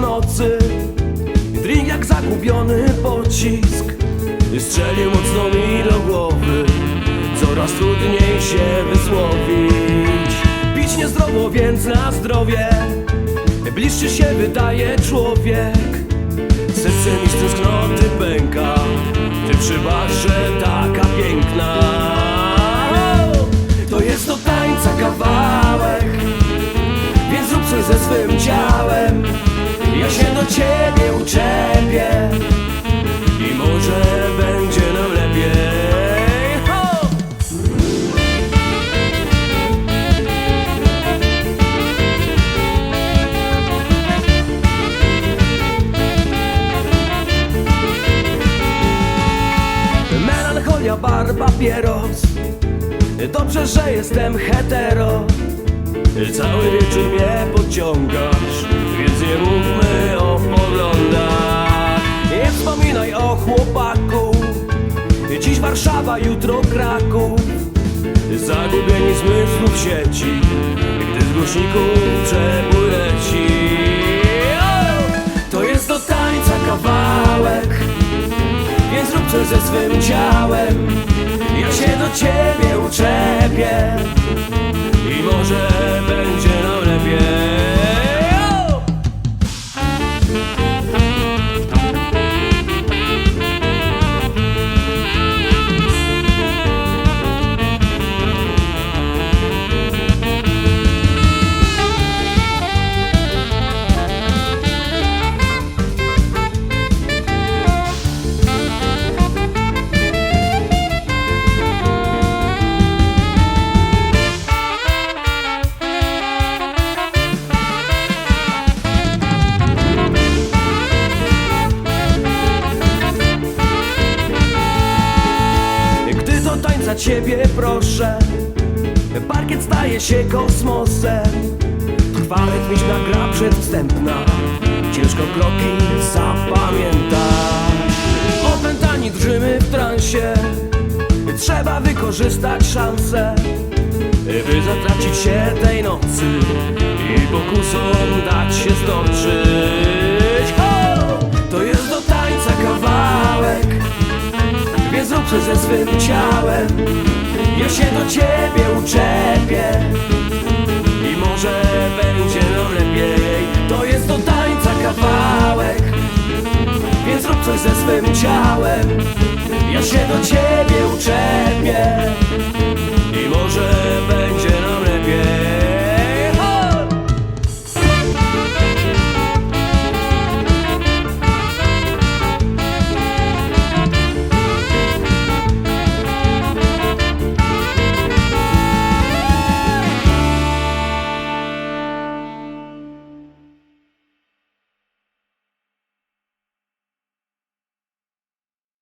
nocy Drink jak zagubiony pocisk. Strzelił mocno mi do głowy. Coraz trudniej się wysłowić. Pić niezdrowo, więc na zdrowie. Bliższy się wydaje człowiek. Serce mi z tęsknoty pęka. Ty przybacz, papieros. Dobrze, że jestem hetero. Cały wieczór mnie podciągasz Więc nie mówmy o poglądach. Nie wspominaj o chłopaku. Dziś Warszawa, jutro Kraków. Zagubieni zmysłów sieci Gdy z głośników przebój leci! To jest do tańca kawałek więc coś ze swym ciałem Ja się do ciebie uczepię I może tańca ciebie proszę. Parkiet staje się kosmosem. Trwa rytmiczna gra przedwstępna. Ciężko kroki zapamiętać. Opętani drżymy w transie. Trzeba wykorzystać szansę By zatracić się tej nocy coś ze swym ciałem. Ja się do ciebie uczepię. I może będzie nam lepiej. To jest do tańca kawałek. Więc zrób coś ze swym ciałem. Ja się do ciebie uczepię